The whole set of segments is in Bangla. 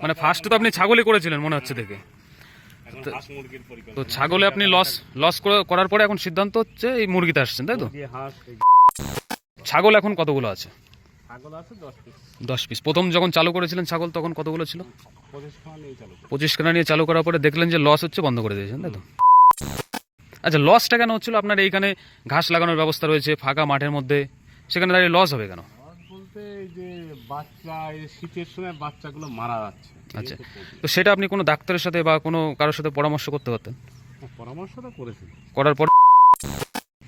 মানে ফার্স্ট তো আপনি ছাগলই করেছিলেন মনে হচ্ছে দেখে। তো ছাগলে আপনি লস লস করার পরে এখন সিদ্ধান্ত হচ্ছে এই মুরগিতে আসছেন তাই তো? ছাগল এখন কতগুলো আছে? দশ পিস প্রথম যখন চালু করেছিলেন ছাগল তখন কতগুলো ছিল? পঁচিশ খাওয়া নিয়ে চালু খানা নিয়ে চালু করার পরে দেখলেন যে লস হচ্ছে বন্ধ করে দিয়েছেন তাই তো? আচ্ছা লসটা কেন হচ্ছিল? আপনার এইখানে ঘাস লাগানোর ব্যবস্থা রয়েছে ফাঁকা মাঠের মধ্যে সেখানে দাঁড়িয়ে লস হবে কেন? বলতে এই যে বাচ্চা এই শীতের সময় বাচ্চাগুলো মারা যাচ্ছে। আচ্ছা। তো সেটা আপনি কোনো ডাক্তারের সাথে বা কোনো কারোর সাথে পরামর্শ করতে পারতেন? হ্যাঁ, পরামর্শটা করেছি। করার পর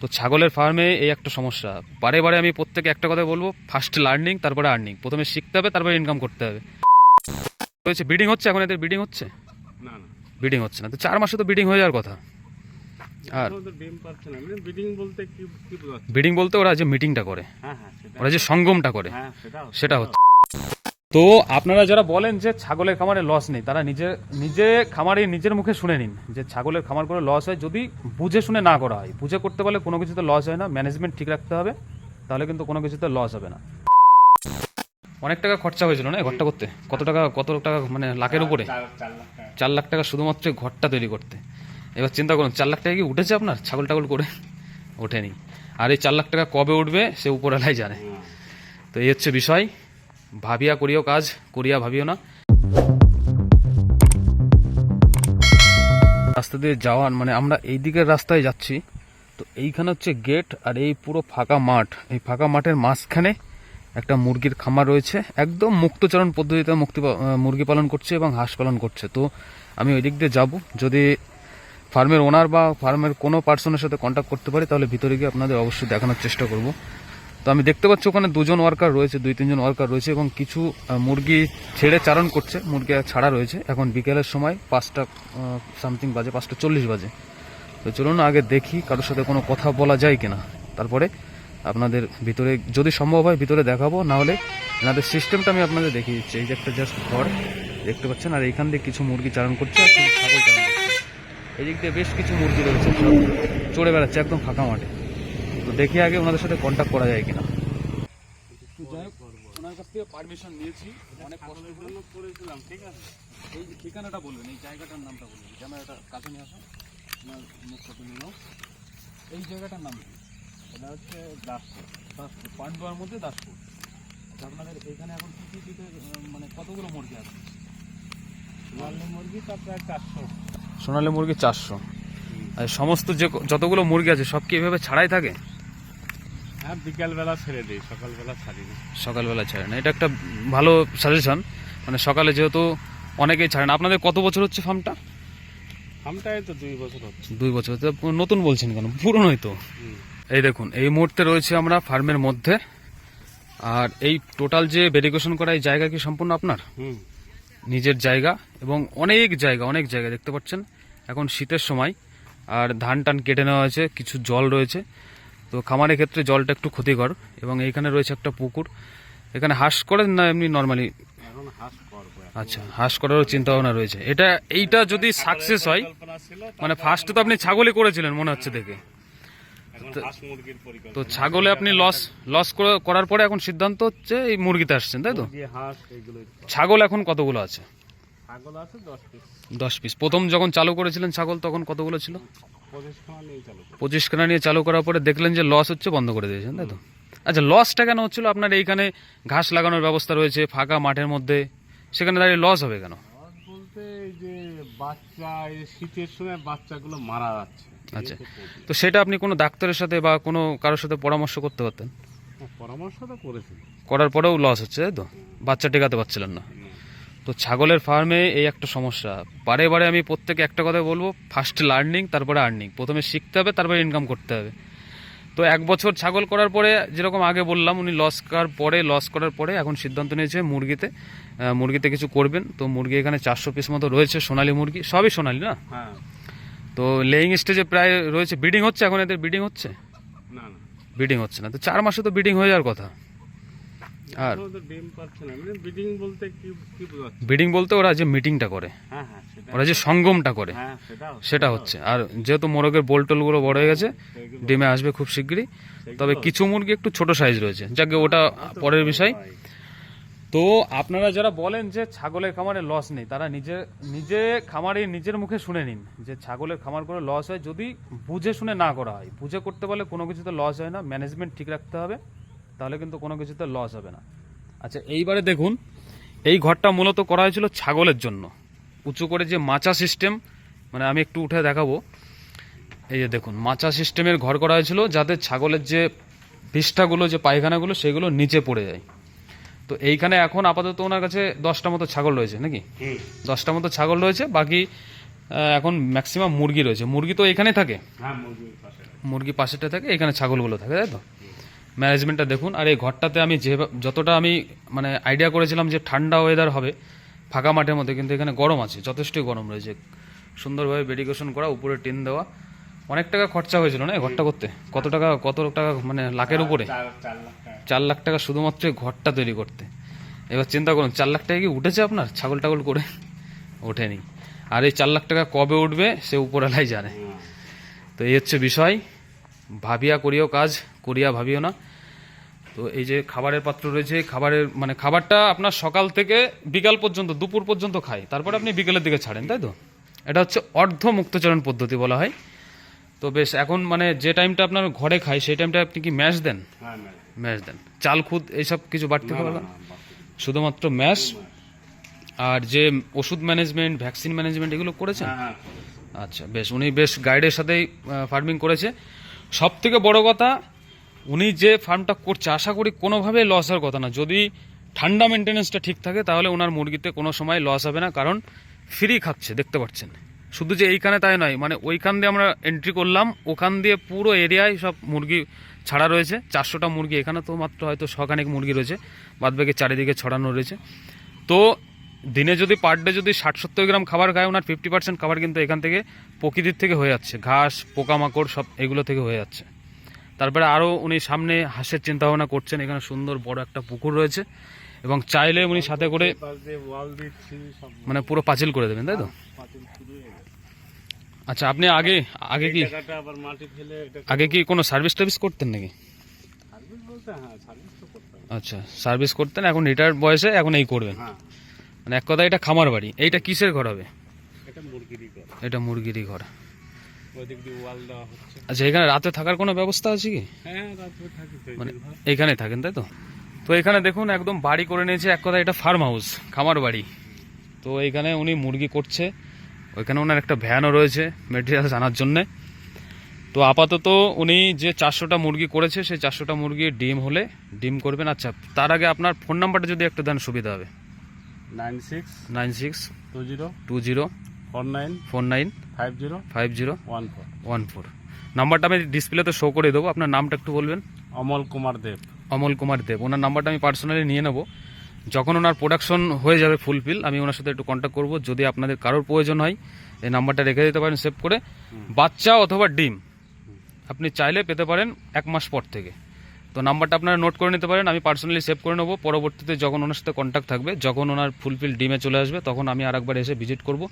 তো ছাগলের ফার্মে এই একটা সমস্যা। বারে বারে আমি প্রত্যেকে একটা কথা বলব ফার্স্ট লার্নিং তারপরে আর্নিং প্রথমে শিখতে হবে তারপরে ইনকাম করতে হবে। হয়েছে ব্রিডিং হচ্ছে এখন এদের? ব্রিডিং হচ্ছে? না না। ব্রিডিং হচ্ছে না। তো চার মাসে তো ব্রিডিং হয়ে যাওয়ার কথা। আর না। মানে ব্রিডিং বলতে কি কি ব্রিডিং বলতে ওরা যে মিটিংটা করে। হ্যাঁ হ্যাঁ ওরা যে সঙ্গমটা করে। হ্যাঁ সেটা হচ্ছে। তো আপনারা যারা বলেন যে ছাগলের খামারে লস নেই তারা নিজে নিজে খামারে নিজের মুখে শুনে নিন যে ছাগলের খামার করে লস হয়। যদি বুঝে শুনে না করা হয় বুঝে করতে পারলে কোনো কিছুতে লস হয় না। ম্যানেজমেন্ট ঠিক রাখতে হবে তাহলে কিন্তু কোনো কিছুতে লস হবে না। অনেক টাকা খরচা হয়েছিল না ঘরটা করতে? কত টাকা কত টাকা মানে লাখের উপরে? চার চার লাখ টাকা। চার লাখ টাকা শুধুমাত্র ঘরটা তৈরি করতে। এবার চিন্তা করুন, চার লাখ টাকা কি উঠেছে আপনার? ছাগল টাগল করে ওঠেনি। আর এই চার লাখ টাকা কবে উঠবে, সে উপরওয়ালাই জানে। তো এই হচ্ছে বিষয়। ভাবিয়া করিও কাজ, করিয়া ভাবিও না। রাস্তা দিয়ে যাওয়ার মানে আমরা এই দিকের রাস্তায় যাচ্ছি। তো এইখানে হচ্ছে গেট আর এই পুরো ফাঁকা মাঠ। এই ফাঁকা মাঠের মাঝখানে একটা মুরগির খামার রয়েছে। একদম মুক্তচরণ পদ্ধতিতে মুক্তি মুরগি পালন করছে এবং হাঁস পালন করছে। তো আমি ওই দিক দিয়ে যাব। যদি ফার্মের ওনার বা ফার্মের কোনো পার্সনের সাথে কন্ট্যাক্ট করতে পারি, তাহলে ভিতরে গিয়ে আপনাদের অবশ্যই দেখানোর চেষ্টা করব। তো আমি দেখতে পাচ্ছি ওখানে দুজন ওয়ার্কার রয়েছে, দুই, তিনজন ওয়ার্কার রয়েছে এবং কিছু মুরগি ছেড়ে চারণ করছে, মুরগি ছাড়া রয়েছে। এখন বিকেলের সময় পাঁচটা সামথিং বাজে, পাঁচটা চল্লিশ বাজে। তো চলুন আগে দেখি কারোর সাথে কোনো কথা বলা যায় কিনা। তারপরে আপনাদের ভিতরে, যদি সম্ভব হয় ভিতরে দেখাবো, না হলে এনাদের সিস্টেমটা আমি আপনাদের দেখিয়ে দিচ্ছি। এই যে একটা জাস্ট ঘর, দেখতে পাচ্ছেন? আর এইখান দিয়ে কিছু মুরগি চারণ করছে, আর এই দিক দিয়ে বেশ কিছু মুরগি রয়েছে সব চড়ে বেড়াচ্ছে একদম ফাঁকা মাঠে। তো দেখি আগে ওনাদের সাথে কন্ট্যাক্ট করা যায় কিনা। ওনার কাছ থেকে পারমিশন নিয়েছি অনেক কষ্ট করেছিলাম ঠিক আছে এই ঠিকানাটা বলবেন এই জায়গাটার নামটা বলবেন ক্যামেরাটা কাছে নিয়ে আসো আপনার মুখটা তুলে এই জায়গাটার নাম কি? এটা হচ্ছে দাসপুর দাসপুর পান্ডুয়ার মধ্যে দাসপুর। আচ্ছা, আপনাদের এখানে এখন কি কি মানে কতগুলো মুরগি আছে? সোনালি মুরগি তারপরে প্রায় চারশো। সোনালী মুরগি চারশো। আর সমস্ত যে যতগুলো মুরগি আছে সব কি এভাবে ছাড়াই থাকে? হ্যাঁ বিকালবেলা ছেড়ে দিই সকালবেলা ছাড়ি সকালবেলা ছাড়ে না। এটা একটা ভালো সাজেশন মানে সকালে যেহেতু অনেকেই ছাড়ে না। আপনাদের কত বছর হচ্ছে ফার্মটা আমটাই তো দুই বছর হচ্ছে। দুই বছর তো নতুন বলছেন কেন? পুরনোই তো। এই দেখুন এই মুহূর্তে রয়েছে আমরা ফার্মের মধ্যে। আর এই টোটাল যে ভেরিফিকেশন করা এই জায়গা কি সম্পূর্ণ আপনার? হুম। নিজের জায়গা এবং অনেক জায়গা অনেক জায়গা দেখতে পাচ্ছেন। এখন শীতের সময় আর ধান টান কেটে নেওয়া হয়েছে কিছু জল রয়েছে। তো খামারের ক্ষেত্রে জলটা একটু ক্ষতিকর এবং এইখানে রয়েছে একটা পুকুর। এখানে হাঁস করেন না এমনি নর্মালি। আচ্ছা হাঁস করারও চিন্তা ভাবনা রয়েছে। এটা এইটা যদি সাকসেস হয় মানে ফার্স্টে তো আপনি ছাগলই করেছিলেন মনে হচ্ছে দেখে এখন হাঁস মুরগির পরিকল্পনা তো ছাগলে আপনি লস লস করার পরে এখন সিদ্ধান্ত হচ্ছে এই মুরগিতে আসছেন তাই তো? ছাগল এখন কতগুলো আছে? দশ পিস প্রথম যখন চালু করেছিলেন ছাগল তখন কতগুলো ছিল? পঁচিশ খাওয়া নিয়ে চালু খানা নিয়ে চালু করার পরে দেখলেন যে লস হচ্ছে বন্ধ করে দিয়েছেন তাই তো? আচ্ছা লসটা কেন হচ্ছিল? আপনার এইখানে ঘাস লাগানোর ব্যবস্থা রয়েছে ফাঁকা মাঠের মধ্যে সেখানে দাঁড়িয়ে লস হবে কেন? বলতে যে বাচ্চা শীতের সময় বাচ্চাগুলো মারা যাচ্ছে। আচ্ছা। তো সেটা আপনি কোনো ডাক্তারের সাথে বা কোনো কারোর সাথে পরামর্শ করতে পারতেন? পরামর্শ তো করেছি। করার পরেও লস হচ্ছে তাই তো? বাচ্চা টেকাতে পারছিলেন না। তো ছাগলের ফার্মে এই একটা সমস্যা। বারে বারে আমি প্রত্যেকে একটা কথা বলব ফার্স্ট লার্নিং তারপরে আর্নিং প্রথমে শিখতে হবে তারপরে ইনকাম করতে হবে। তো এক বছর ছাগল করার পরে যেরকম আগে বললাম উনি লস করার পরে লস করার পরে এখন সিদ্ধান্ত নিয়েছে মুরগিতে মুরগিতে কিছু করবেন। তো মুরগি এখানে চারশো পিস মতো রয়েছে সোনালী মুরগি। সবই সোনালি না? হ্যাঁ। তো লেইং স্টেজে প্রায় রয়েছে। ব্রিডিং হচ্ছে এখন এদের? ব্রিডিং হচ্ছে? না না। ব্রিডিং হচ্ছে না। তো চার মাসে তো ব্রিডিং হয়ে যাওয়ার কথা। আর না। মানে ব্রিডিং বলতে ব্রিডিং ওরা যে মিটিংটা করে। হ্যাঁ হ্যাঁ সেটা ওরা যে সঙ্গমটা করে। হ্যাঁ সেটা হচ্ছে। আর যেহেতু মোরগের বোলটোলগুলো বড় হয়ে গেছে ডিমে আসবে খুব শিগগিরই। তবে কিছু মুরগি একটু ছোট সাইজ রয়েছে। যাকে ওটা পরের বিষয়। তো আপনারা যারা বলেন যে ছাগলের খামারে লস নেই, তারা নিজে নিজে খামারে নিজের মুখে শুনে নিন যে ছাগলের খামার করে লস হয়। যদি বুঝে শুনে না করা হয়, বুঝে করতে পারলে কোনো কিছুতে লস হয় না ম্যানেজমেন্ট ঠিক রাখতে হবে, তাহলে কিন্তু কোনো কিছুতে লস হবে না। আচ্ছা এইবারে দেখুন, এই ঘরটা মূলত করা হয়েছিল ছাগলের জন্য। উঁচু করে যে মাচা সিস্টেম মানে আমি একটু উঠে দেখাবো। এই যে দেখুন, মাচা সিস্টেমের ঘর করা হয়েছিল যাতে ছাগলের যে পৃষ্ঠাগুলো, যে পায়খানাগুলো, সেগুলো নিচে পড়ে যায়। তো এইখানে এখন আপাতত ওনার কাছে দশটা মতো ছাগল রয়েছে নাকি? দশটা মতো ছাগল রয়েছে বাকি এখন ম্যাক্সিমাম মুরগি রয়েছে। মুরগি তো এখানে থাকে? হ্যাঁ মুরগি পাশেটা থাকে এখানে ছাগলগুলো থাকে তাই তো? ম্যানেজমেন্টটা দেখুন আর এই ঘরটাতে আমি যে যতটা আমি মানে আইডিয়া করেছিলাম যে ঠান্ডা ওয়েদার হবে ফাঁকা মাঠের মধ্যে কিন্তু এখানে গরম আছে যথেষ্টই গরম রয়েছে। সুন্দরভাবে বেডিকেশন করা উপরে টিন দেওয়া অনেক টাকা খরচা হয়েছিল না এই ঘরটা করতে? কত টাকা কত টাকা মানে লাখের উপরে? চার চার লাখ টাকা। চার লাখ টাকা শুধুমাত্র ঘরটা তৈরি করতে। এবার চিন্তা করুন চার লাখ টাকা কি উঠেছে আপনার? ছাগল টাগল করে? ওঠেনি। আর এই চার লাখ টাকা কবে উঠবে সে উপরালাই জানে। তো এই হচ্ছে বিষয়। ভাবিয়া করিও কাজ করিয়া ভাবিও না। তো এই যে খাবারের পাত্র রয়েছে খাবারের মানে খাবারটা আপনার সকাল থেকে বিকাল পর্যন্ত দুপুর পর্যন্ত খায়। তারপরে আপনি বিকেলের দিকে ছাড়েন তাই তো? এটা হচ্ছে অর্ধ মুক্তচরণ পদ্ধতি বলা হয়। তো বেশ এখন মানে যে টাইমটা আপনার ঘরে খায় সেই টাইমটা আপনি কি ম্যাশ দেন? হ্যাঁ ম্যাশ দেন। চাল খুদ এইসব কিছু বাড়তে পারবেন না, শুধুমাত্র ম্যাশ? আর যে ওষুধ ম্যানেজমেন্ট ভ্যাকসিন ম্যানেজমেন্ট এগুলো করেছেন? হ্যাঁ হ্যাঁ। আচ্ছা বেশ উনি বেশ গাইডের সাথেই ফার্মিং করেছে। সব থেকে বড় কথা উনি যে ফার্মটা করছে আশা করি কোনোভাবেই লস হওয়ার কথা না। যদি ঠান্ডা মেনটেন্যান্সটা ঠিক থাকে তাহলে ওনার মুরগিতে কোনো সময় লস হবে না কারণ ফ্রি খাচ্ছে দেখতে পাচ্ছেন। শুধু যে এইখানে তাই নয় মানে ওইখান দিয়ে আমরা এন্ট্রি করলাম ওখান দিয়ে পুরো এরিয়ায় সব মুরগি ছাড়া রয়েছে। চারশোটা মুরগি এখানে তো মাত্র হয়তো শখানেক মুরগি রয়েছে বাদ বাদবাকি চারিদিকে ছড়ানো রয়েছে। তো দিনে যদি পার ডে যদি ষাট সত্তর গ্রাম খাবার খায় ওনার ফিফটি পার্সেন্ট খাবার কিন্তু এখান থেকে প্রকৃতির থেকে হয়ে যাচ্ছে। ঘাস পোকামাকড় সব এগুলো থেকে হয়ে যাচ্ছে। তারপরে আরও উনি সামনে হাঁসের চিন্তা ভাবনা করছেন এখানে সুন্দর বড় একটা পুকুর রয়েছে এবং চাইলে উনি সাথে করে মানে পুরো পাঁচিল করে দেবেন তাই তো পাতিল শুরু হয়ে গেছে। আচ্ছা আপনি আগে আগে কি আগে কি কোনো সার্ভিস টার্ভিস করতেন নাকি? হ্যাঁ আচ্ছা সার্ভিস করতেন এখন রিটায়ার্ড বয়সে এখন এই করবেন। হ্যাঁ। মানে এক কথা এটা খামার বাড়ি। এইটা কিসের ঘর হবে? এটা মুরগিরই ঘর। আচ্ছা এখানে রাতে থাকার কোনো ব্যবস্থা আছে কি? হ্যাঁ মানে। এইখানে থাকেন তাই তো? তো এখানে দেখুন একদম বাড়ি করে নিয়েছে এক কথা এটা ফার্ম হাউস খামার বাড়ি। তো এইখানে উনি মুরগি করছে। ওইখানে ওনার একটা ভ্যানও রয়েছে মেটেরিয়ালস আনার জন্যে। তো আপাতত উনি যে চারশোটা মুরগি করেছে সেই চারশোটা মুরগি ডিম হলে ডিম করবেন। আচ্ছা তার আগে আপনার ফোন নাম্বারটা যদি একটু দেন সুবিধা হবে। Nine six nine six two zero two zero four nine four nine five zero five zero one four. One four. নাম্বারটা আমি ডিসপ্লেতে শো করে দেবো। আপনার নামটা একটু বলবেন। অমল কুমার দেব। অমল কুমার দেব। ওনার নাম্বারটা আমি পার্সোনালি নিয়ে নেব। যখন ওনার প্রোডাকশন হয়ে যাবে ফুলফিল আমি ওনার সাথে একটু কন্ট্যাক্ট করব। যদি আপনাদের কারোর প্রয়োজন হয় এই নাম্বারটা রেখে দিতে পারেন সেভ করে। বাচ্চা অথবা ডিম আপনি চাইলে পেতে পারেন এক মাস পর থেকে। তো নাম্বারটা আপনারা নোট করে নিতে পারেন আমি পার্সোনালি সেভ করে নেব। পরবর্তীতে যখন ওনার সাথে কন্ট্যাক্ট থাকবে যখন ওনার ফুলফিল ডিমে চলে আসবে তখন আমি আরেকবার এসে ভিজিট করব।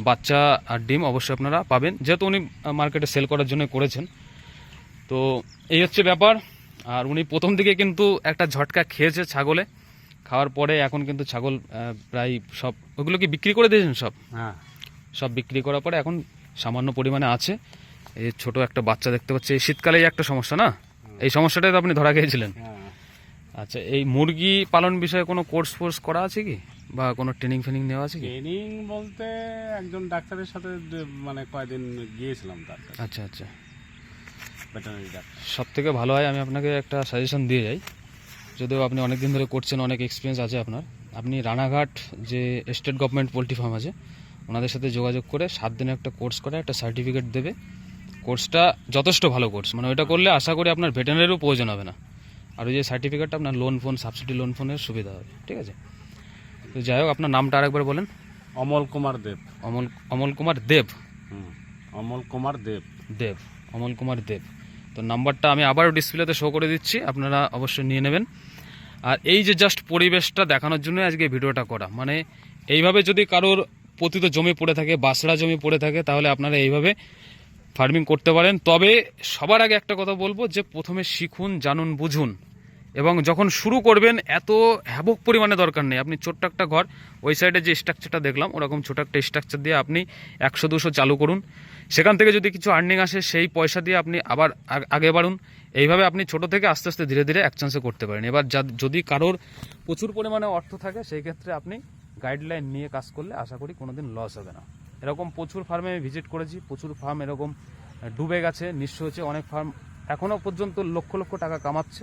বাচ্চা আর ডিম অবশ্যই আপনারা পাবেন। যেহেতু উনি মার্কেটে সেল করার জন্য করেছেন। তো এই হচ্ছে ব্যাপার। আর উনি প্রথম দিকে কিন্তু একটা ঝটকা খেয়েছে ছাগলে। খাওয়ার পরে এখন কিন্তু ছাগল প্রায় সব ওগুলো কি বিক্রি করে দিয়েছেন সব? হ্যাঁ। সব বিক্রি করার পরে এখন সামান্য পরিমাণে আছে। এই ছোট একটা বাচ্চা দেখতে পাচ্ছি। এই শীতকালেই একটা সমস্যা না? এই সমস্যাটাই তো আপনি ধরা খেয়েছিলেন। হ্যাঁ। আচ্ছা এই মুরগি পালন বিষয়ে কোনো কোর্স ফোর্স করা আছে কি? বা কোনো ট্রেনিং ফেনিং নেওয়া আছে কি? ট্রেনিং বলতে একজন ডাক্তারের সাথে মানে কয়দিন গিয়েছিলাম তার আচ্ছা আচ্ছা। সব থেকে ভালো হয় আমি আপনাকে একটা সাজেশন দিয়ে যাই। যদিও আপনি অনেক দিন ধরে করছেন অনেক এক্সপিরিয়েন্স আছে আপনার। আপনি রানাঘাট যে স্টেট গভর্নমেন্ট পোলট্রি ফার্ম আছে ওনাদের সাথে যোগাযোগ করে সাত দিনে একটা কোর্স করে একটা সার্টিফিকেট দেবে। কোর্সটা যথেষ্ট ভালো কোর্স মানে ওইটা করলে আশা করি আপনার ভেটেনারিরও প্রয়োজন হবে না। আর ওই যে সার্টিফিকেটটা আপনার লোন ফোন সাবসিডি লোন ফোনের সুবিধা হবে ঠিক আছে? তো যাই হোক আপনার নামটা আরেকবার বলেন। অমল কুমার দেব। অমল অমল কুমার দেব? অমল কুমার দেব। দেব অমল কুমার দেব। তো নাম্বারটা আমি আবারও ডিসপ্লেতে শো করে দিচ্ছি, আপনারা অবশ্যই নিয়ে নেবেন। আর এই যে জাস্ট পরিবেশটা দেখানোর জন্য আজকে ভিডিওটা করা। মানে এইভাবে যদি কারোর পতিত জমি পড়ে থাকে বাসড়া জমি পড়ে থাকে, তাহলে আপনারা এইভাবে ফার্মিং করতে পারেন। তবে সবার আগে একটা কথা বলব যে প্রথমে শিখুন, জানুন, বুঝুন। এবং যখন শুরু করবেন, এত হ্যাবক পরিমাণে দরকার নেই। আপনি ছোট্ট একটা ঘর, ওই সাইডে যে স্ট্রাকচারটা দেখলাম, ওরকম ছোট একটা স্ট্রাকচার দিয়ে আপনি একশো, দুশো চালু করুন। সেখান থেকে যদি কিছু আর্নিং আসে, সেই পয়সা দিয়ে আপনি আবার আগে বাড়ুন। এইভাবে আপনি ছোট থেকে আস্তে আস্তে ধীরে ধীরে এক চান্সে করতে পারেন। এবার যদি কারোর প্রচুর পরিমাণে অর্থ থাকে, সেই ক্ষেত্রে আপনি গাইডলাইন নিয়ে কাজ করলে আশা করি কোনোদিন লস হবে না। এরকম প্রচুর ফার্মে আমি ভিজিট করেছি, প্রচুর ফার্ম এরকম ডুবে গেছে, নিঃস্ব হয়েছে, অনেক ফার্ম এখনও পর্যন্ত লক্ষ লক্ষ টাকা কামাচ্ছে।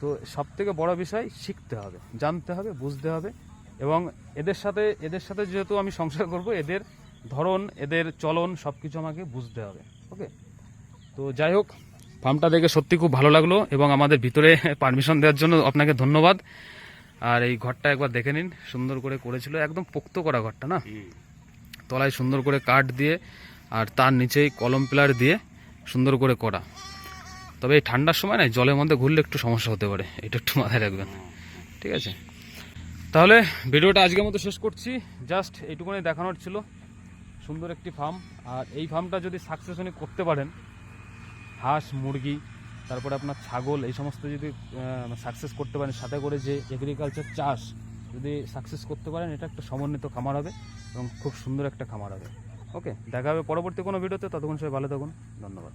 তো সব থেকে বড় বিষয় শিখতে হবে জানতে হবে বুঝতে হবে এবং এদের সাথে এদের সাথে যেহেতু আমি সংসার করব এদের ধরন এদের চলন সব কিছু আমাকে বুঝতে হবে ওকে? তো যাই হোক ফার্মটা দেখে সত্যি খুব ভালো লাগল এবং আমাদের ভিতরে পারমিশন দেওয়ার জন্য আপনাকে ধন্যবাদ। আর এই ঘরটা একবার দেখে নিন সুন্দর করে করেছিল একদম পোক্ত করা ঘরটা না? তলায় সুন্দর করে কাঠ দিয়ে আর তার নিচেই কলম পিলার দিয়ে সুন্দর করে করা। তবে এই ঠান্ডার সময় না জলের মধ্যে ঘুরলে একটু সমস্যা হতে পারে, এটা একটু মাথায় রাখবেন। ঠিক আছে? তাহলে ভিডিওটা আজকের মতো শেষ করছি। জাস্ট এইটুকুনি দেখানোর ছিল। সুন্দর একটি ফার্ম আর এই ফার্মটা যদি সাকসেস উনি করতে পারেন, হাঁস, মুরগি, তারপরে আপনার ছাগল, এই সমস্ত যদি সাকসেস করতে পারেন, সাথে করে যে এগ্রিকালচার চাষ যদি সাকসেস করতে পারেন, এটা একটা সমন্বিত খামার হবে এবং খুব সুন্দর একটা খামার হবে। ওকে দেখা হবে পরবর্তী কোনো ভিডিওতে। ততক্ষণ সবাই ভালো থাকুন। ধন্যবাদ।